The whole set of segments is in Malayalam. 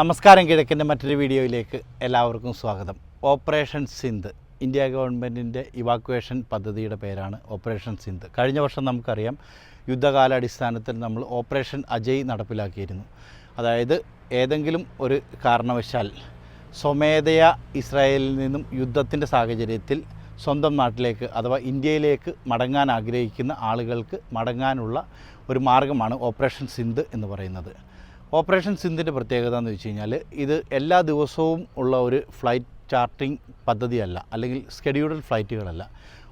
നമസ്കാരം കിഴക്കിന്റെ മറ്റൊരു വീഡിയോയിലേക്ക് എല്ലാവർക്കും സ്വാഗതം. ഓപ്പറേഷൻ സിന്ധ് ഇന്ത്യ ഗവൺമെന്റിന്റെ ഇവാക്വേഷൻ പദ്ധതിയുടെ പേരാണ് ഓപ്പറേഷൻ സിന്ധ്. കഴിഞ്ഞ വർഷം നമുക്കറിയാം യുദ്ധകാലാടിസ്ഥാനത്തിൽ നമ്മൾ ഓപ്പറേഷൻ അജയ് നടപ്പിലാക്കിയിരുന്നു. അതായത് ഏതെങ്കിലും ഒരു കാരണവശാൽ സ്വമേധയാ ഇസ്രായേലിൽ നിന്നും യുദ്ധത്തിന്റെ സാഹചര്യത്തിൽ സ്വന്തം നാട്ടിലേക്ക് അഥവാ ഇന്ത്യയിലേക്ക് മടങ്ങാൻ ആഗ്രഹിക്കുന്ന ആളുകൾക്ക് മടങ്ങാനുള്ള ഒരു മാർഗമാണ് ഓപ്പറേഷൻ സിന്ധ് എന്ന് പറയുന്നത്. ഓപ്പറേഷൻ സിന്ധിന്റെ പ്രത്യേകത എന്ന് വെച്ച് കഴിഞ്ഞാൽ ഇത് എല്ലാ ദിവസവും ഉള്ള ഒരു ഫ്ലൈറ്റ് ചാർട്ടിംഗ് പദ്ധതിയല്ല അല്ലെങ്കിൽ സ്കെഡ്യൂൾഡ് ഫ്ലൈറ്റുകളല്ല.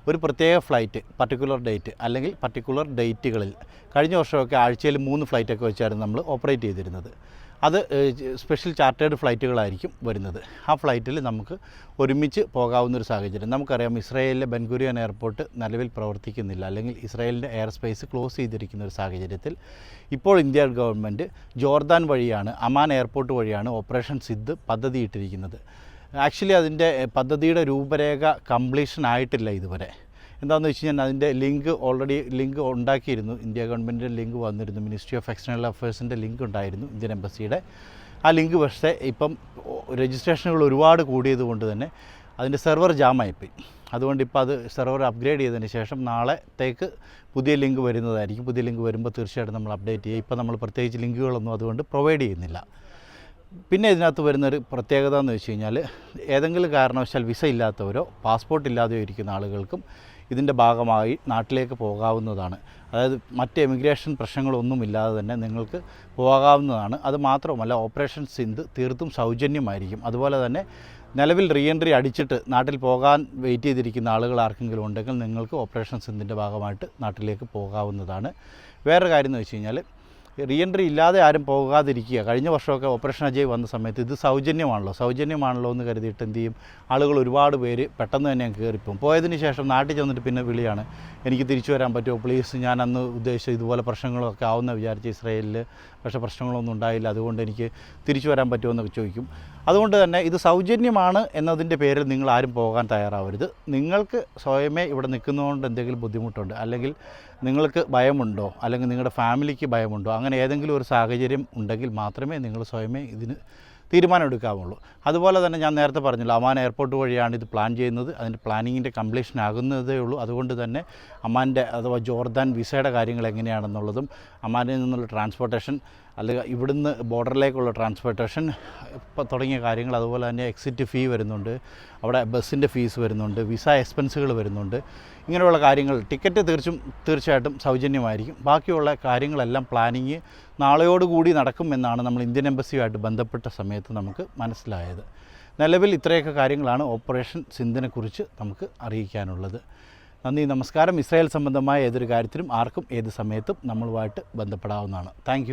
ഒരു പ്രത്യേക ഫ്ലൈറ്റ് പർട്ടിക്കുലർ ഡേറ്റ് അല്ലെങ്കിൽ പർട്ടിക്കുലർ ഡേറ്റുകളിൽ കഴിഞ്ഞ വർഷമൊക്കെ ആഴ്ചയിൽ മൂന്ന് ഫ്ലൈറ്റൊക്കെ വെച്ചായിരുന്നു നമ്മൾ ഓപ്പറേറ്റ് ചെയ്തിരുന്നത്. അത് സ്പെഷ്യൽ ചാർട്ടേഡ് ഫ്ലൈറ്റുകളായിരിക്കും വരുന്നത്. ആ ഫ്ലൈറ്റിൽ നമുക്ക് ഒരുമിച്ച് പോകാവുന്ന ഒരു സാഹചര്യം. നമുക്കറിയാം ഇസ്രായേലിലെ ബെൻഗുരിയൻ എയർപോർട്ട് നിലവിൽ പ്രവർത്തിക്കുന്നില്ല. അല്ലെങ്കിൽ ഇസ്രായേലിന്റെ എയർ സ്പേസ് ക്ലോസ് ചെയ്തിരിക്കുന്ന ഒരു സാഹചര്യത്തിൽ ഇപ്പോൾ ഇന്ത്യ ഗവൺമെന്റ് ജോർദാൻ വഴിയാണ് അമാൻ എയർപോർട്ട് വഴിയാണ് ഓപ്പറേഷൻ സിദ്ധ് പദ്ധതിയിട്ടിരിക്കുന്നത്. ആക്ച്വലി അതിന്റെ പദ്ധതിയുടെ രൂപരേഖ കംപ്ലീഷൻ ആയിട്ടില്ല ഇതുവരെ. എന്താണെന്ന് വെച്ച് കഴിഞ്ഞാൽ അതിന്റെ ലിങ്ക് ഓൾറെഡി ലിങ്ക് ഉണ്ടാക്കിയിരുന്നു. ഇന്ത്യ ഗവൺമെന്റിന്റെ ലിങ്ക് വന്നിരുന്നു. മിനിസ്ട്രി ഓഫ് എക്സ്റ്റേണൽ അഫയേഴ്സിന്റെ ലിങ്ക് ഉണ്ടായിരുന്നു ഇന്ത്യൻ എംബസിയുടെ. ആ ലിങ്ക് പക്ഷേ ഇപ്പം രജിസ്ട്രേഷനുകൾ ഒരുപാട് കൂടിയത് കൊണ്ട് തന്നെ അതിന്റെ സെർവർ ജാമായിപ്പോയി അതുകൊണ്ട് ഇപ്പോൾ അത് സെർവർ അപ്ഗ്രേഡ് ചെയ്തതിന് ശേഷം നാളത്തേക്ക് പുതിയ ലിങ്ക് വരുന്നതായിരിക്കും. പുതിയ ലിങ്ക് വരുമ്പോൾ തീർച്ചയായിട്ടും നമ്മൾ അപ്ഡേറ്റ് ചെയ്യും ഇപ്പോൾ നമ്മൾ പ്രത്യേകിച്ച് ലിങ്കുകളൊന്നും അതുകൊണ്ട് പ്രൊവൈഡ് ചെയ്യുന്നില്ല. പിന്നെ ഇതിനകത്ത് വരുന്നൊരു പ്രത്യേകത എന്ന് വെച്ച് കഴിഞ്ഞാൽ ഏതെങ്കിലും കാരണവശാൽ വിസ ഇല്ലാത്തവരോ പാസ്പോർട്ട് ഇല്ലാതെയോ ഇരിക്കുന്ന ആളുകൾക്കും ഇതിന്റെ ഭാഗമായി നാട്ടിലേക്ക് പോകാവുന്നതാണ്. അതായത് മറ്റ് എമിഗ്രേഷൻ പ്രശ്നങ്ങളൊന്നുമില്ലാതെ തന്നെ നിങ്ങൾക്ക് പോകാവുന്നതാണ്. അത് മാത്രമല്ല ഓപ്പറേഷൻ സിന്ത് തീർത്തും സൗജന്യമായിരിക്കും. അതുപോലെ തന്നെ നിലവിൽ റീഎൻട്രി അടിച്ചിട്ട് നാട്ടിൽ പോകാൻ വെയിറ്റ് ചെയ്തിരിക്കുന്ന ആളുകൾ ആർക്കെങ്കിലും ഉണ്ടെങ്കിൽ നിങ്ങൾക്ക് ഓപ്പറേഷൻ സിന്ധിന്റെ ഭാഗമായിട്ട് നാട്ടിലേക്ക് പോകാവുന്നതാണ്. വേറൊരു കാര്യം എന്ന് വെച്ച് കഴിഞ്ഞാൽ റീ എൻട്രി ഇല്ലാതെ ആരും പോകാതിരിക്കുക. കഴിഞ്ഞ വർഷമൊക്കെ ഓപ്പറേഷൻ അജയ് വന്ന സമയത്ത് ഇത് സൗജന്യമാണല്ലോ. സൗജന്യമാണല്ലോ എന്ന് കരുതിയിട്ട് എന്ത് ചെയ്യും? ആളുകൾ ഒരുപാട് പേര് പെട്ടെന്ന് തന്നെ അങ്ങ് കയറിപ്പോവും. പോയതിന് ശേഷം നാട്ടിൽ ചെന്നിട്ട് പിന്നെ വിളിയാണ്. എനിക്ക് തിരിച്ചു വരാൻ പറ്റുമോ? പ്ലീസ് ഞാൻ അന്ന് ഉദ്ദേശിച്ച ഇതുപോലെ പ്രശ്നങ്ങളൊക്കെ ആവുന്ന വിചാരിച്ച് ഇസ്രയേലിൽ പക്ഷേ പ്രശ്നങ്ങളൊന്നും ഉണ്ടായില്ല. അതുകൊണ്ട് എനിക്ക് തിരിച്ചു വരാൻ പറ്റുമോ എന്നൊക്കെ ചോദിക്കും. അതുകൊണ്ട് തന്നെ ഇത് സൗജന്യമാണ് എന്നതിന്റെ പേരിൽ നിങ്ങൾ ആരും പോകാൻ തയ്യാറാവരുത്. നിങ്ങൾക്ക് സ്വയമേ ഇവിടെ നിൽക്കുന്നതുകൊണ്ട് എന്തെങ്കിലും ബുദ്ധിമുട്ടുണ്ട്. അല്ലെങ്കിൽ നിങ്ങൾക്ക് ഭയമുണ്ടോ? അല്ലെങ്കിൽ നിങ്ങളുടെ ഫാമിലിക്ക് ഭയമുണ്ടോ? അങ്ങനെ ഏതെങ്കിലും ഒരു സാഹചര്യം ഉണ്ടെങ്കിൽ മാത്രമേ നിങ്ങൾ സ്വയമേ ഇതിന് തീരുമാനം എടുക്കാവുള്ളൂ അതുപോലെ തന്നെ ഞാൻ നേരത്തെ പറഞ്ഞല്ലോ അമാൻ എയർപോർട്ട് വഴിയാണ് ഇത് പ്ലാൻ ചെയ്യുന്നത്. അതിന്റെ പ്ലാനിങ്ങിന്റെ കംപ്ലീഷൻ ആകുന്നതേ ഉള്ളൂ. അതുകൊണ്ട് തന്നെ അമാന്റെ അഥവാ ജോർദാൻ വിസയുടെ കാര്യങ്ങൾ എങ്ങനെയാണെന്നുള്ളതും അമാനിൽ നിന്നുള്ള ട്രാൻസ്പോർട്ടേഷൻ അല്ലെങ്കിൽ ഇവിടുന്ന് ബോർഡറിലേക്കുള്ള ട്രാൻസ്പോർട്ടേഷൻ ഇപ്പം തുടങ്ങിയ കാര്യങ്ങൾ അതുപോലെ തന്നെ എക്സിറ്റ് ഫീ വരുന്നുണ്ട് അവിടെ ബസ്സിന്റെ ഫീസ് വരുന്നുണ്ട് വിസ എക്സ്പെൻസുകൾ വരുന്നുണ്ട് ഇങ്ങനെയുള്ള കാര്യങ്ങൾ ടിക്കറ്റ് തീർച്ചും തീർച്ചയായിട്ടും സൗജന്യമായിരിക്കും. ബാക്കിയുള്ള കാര്യങ്ങളെല്ലാം പ്ലാനിങ് നാളെയോടുകൂടി നടക്കുമെന്നാണ് നമ്മൾ ഇന്ത്യൻ എംബസിയുമായിട്ട് ബന്ധപ്പെട്ട സമയത്ത് നമുക്ക് മനസ്സിലായത്. നിലവിൽ ഇത്രയൊക്കെ കാര്യങ്ങളാണ് ഓപ്പറേഷൻ സിന്ധിനെക്കുറിച്ച് നമുക്ക് അറിയിക്കാനുള്ളത്. നന്ദി നമസ്കാരം. ഇസ്രായേൽ സംബന്ധമായ ഏതൊരു കാര്യത്തിലും ആർക്കും ഏത് സമയത്തും നമ്മളുമായിട്ട് ബന്ധപ്പെടാവുന്നതാണ്. താങ്ക്